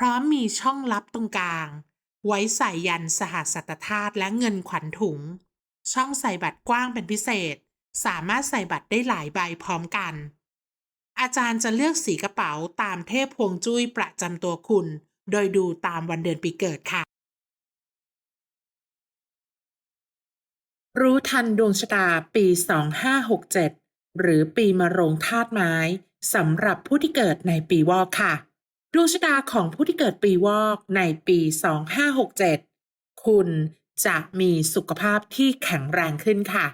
พร้อมมีช่องลับตรงกลาง ไว้ใส่ยันสหัสสัตธาตุและเงินขวัญถุง ช่องใส่บัตรกว้างเป็นพิเศษ สามารถใส่บัตรได้หลายใบพร้อมกัน อาจารย์จะเลือกสีกระเป๋าตามเทพพวงจุ้ยประจำตัวคุณ โดยดูตามวันเดือนปีเกิดค่ะ รู้ทันดวงชะตาปี 2567 หรือปีมะโรงธาตุไม้สำหรับผู้ที่เกิดในปีวอกค่ะ ดวงชะตาของผู้ที่เกิดปีวอกในปี 2567 คุณจะมีสุขภาพที่แข็งแรงขึ้นค่ะ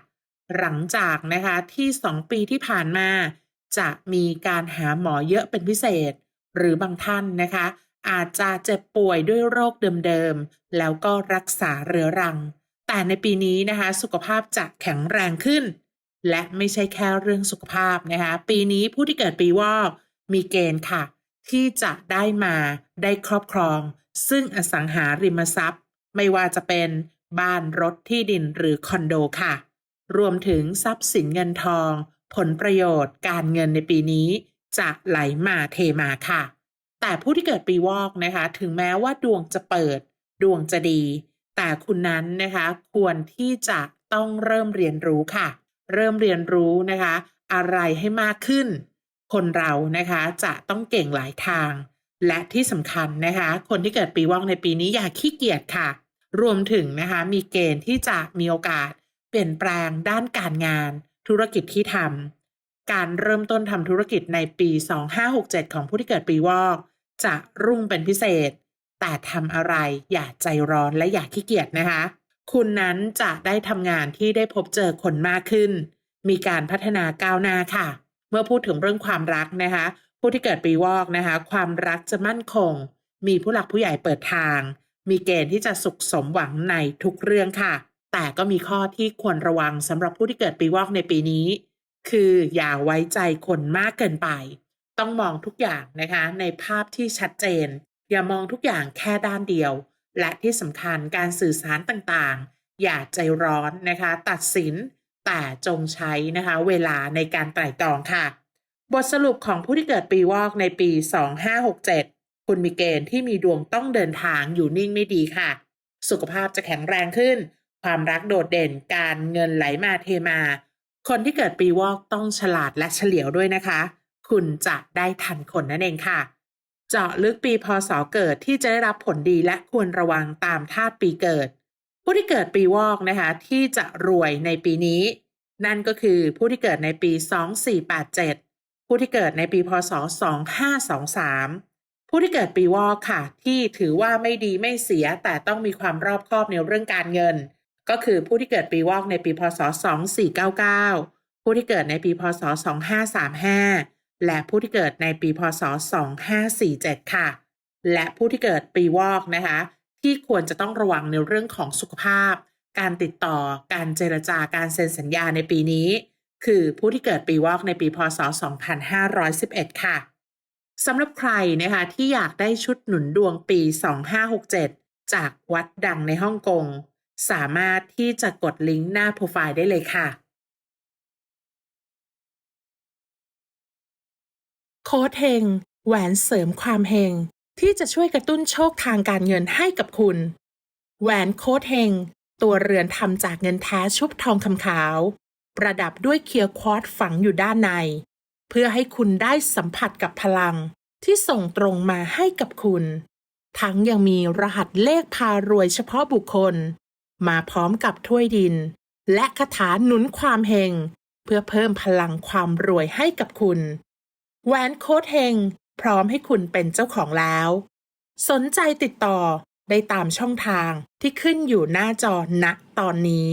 หลังจากนะคะที่ 2 ปีที่ผ่านมา จะมีการหาหมอเยอะเป็นพิเศษ หรือบางท่านนะคะ อาจจะเจ็บป่วยด้วยโรคเดิมๆ แล้วก็รักษาเรื้อรัง แต่ในปีนี้นะคะสุขภาพจะแข็งแรงขึ้น และไม่ใช่แค่เรื่องสุขภาพนะคะ ปีนี้ผู้ที่เกิดปีวอกมีเกณฑ์ค่ะ ที่จะได้มาได้ครอบครอง ซึ่งอสังหาริมทรัพย์ ไม่ว่าจะเป็นบ้านรถที่ดินหรือคอนโดค่ะ รวมถึงทรัพย์สินเงินทอง ผลประโยชน์การเงินในปีนี้ จะไหลมาเทมาค่ะ แต่ผู้ที่เกิดปีวอกนะคะ ถึงแม้ว่าดวงจะเปิด ดวงจะดี แต่คุณนั้นนะคะควรที่จะต้องเริ่มเรียนรู้ค่ะ เริ่มเรียนรู้นะคะ อะไรให้มากขึ้น คนเรานะคะจะต้องเก่งหลายทาง และที่สำคัญนะคะ คนที่เกิดปีวอกในปีนี้อย่าขี้เกียจค่ะ รวมถึงนะคะมีเกณฑ์ที่จะมีโอกาส เปลี่ยนแปลงด้านการงาน ธุรกิจที่ทำการเริ่มต้นทำธุรกิจในปี 2567 ของผู้ที่เกิดปีวอก จะรุ่งเป็นพิเศษ แต่ทำอะไรอย่าใจร้อนและอย่าขี้เกียจนะคะ คุณนั้นจะได้ทำงานที่ได้พบเจอคนมากขึ้น มีการพัฒนาก้าวหน้าค่ะ มื่อพูดถึงเรื่องความรักนะคะ ผู้ที่เกิดปีวอกนะคะ ความรักจะมั่นคง มีผู้หลักผู้ใหญ่เปิดทาง มีเกณฑ์ที่จะสุขสมหวังในทุกเรื่องค่ะ แต่ก็มีข้อที่ควรระวังสำหรับผู้ที่เกิดปีวอกในปีนี้ คืออย่าไว้ใจคนมากเกินไป ต้องมองทุกอย่างนะคะ ในภาพที่ชัดเจน อย่ามองทุกอย่างแค่ด้านเดียว และที่สำคัญการสื่อสารต่างๆ อย่าใจร้อนนะคะ ตัดสิน แต่จงใช้นะคะเวลาในการไตร่ตรองค่ะ บทสรุปของผู้ที่เกิดปีวอกในปี 2567 คุณมีเกณฑ์ที่มีดวงต้องเดินทางอยู่นิ่งไม่ดีค่ะ สุขภาพจะแข็งแรงขึ้น ความรักโดดเด่นการเงินไหลมาเทมา คนที่เกิดปีวอกต้องฉลาดและเฉลียวด้วยนะคะ คุณจะได้ทันคนนั่นเองค่ะ เจาะลึกปีพศเกิดที่จะได้รับผลดีและควรระวังตามธาตุปีเกิด ผู้ที่เกิดปีวอกนะคะที่จะรวยในปีนี้ นั่นก็คือผู้ที่เกิดในปี 2487 ผู้ที่เกิดในปีพศ 2523 ผู้ที่เกิดปีวอกค่ะ ที่ถือว่าไม่ดีไม่เสียแต่ต้องมีความรอบคอบในเรื่องการเงิน ก็คือผู้ที่เกิดปีวอกในปีพศ 2499 ผู้ที่เกิดในปีพศ 2535 และผู้ที่เกิดในปีพศ 2547 ค่ะ และผู้ที่เกิดปีวอกนะคะ ที่ควรจะต้องระวังในเรื่องของสุขภาพ การติดต่อ การเจรจาการเซ็นสัญญาในปีนี้ คือผู้ที่เกิดปีวอกในปีพศ 2511 ค่ะสำหรับใครนะคะที่อยากได้ชุดหนุนดวงปี 2567 จากวัดดังในฮ่องกง สามารถที่จะกดลิงก์หน้าโปรไฟล์ได้เลยค่ะ โค้ดเฮงแหวนเสริมความเฮง ที่จะช่วยกระตุ้นโชคทางการเงินให้กับคุณ แหวนโค้ดเฮง ตัวเรือนทำจากเงินแท้ชุบทองคำขาว ประดับด้วยเคียร์ควอตฝังอยู่ด้านใน เพื่อให้คุณได้สัมผัสกับพลังที่ส่งตรงมาให้กับคุณ ทั้งยังมีรหัสเลขพารวยเฉพาะบุคคล มาพร้อมกับถ้วยดิน และคาถาหนุนความเฮงเพื่อเพิ่มพลังความรวยให้กับคุณ แหวนโค้ดเฮง พร้อมให้คุณเป็นเจ้าของแล้ว สนใจติดต่อได้ตามช่องทางที่ขึ้นอยู่หน้าจอณตอนนี้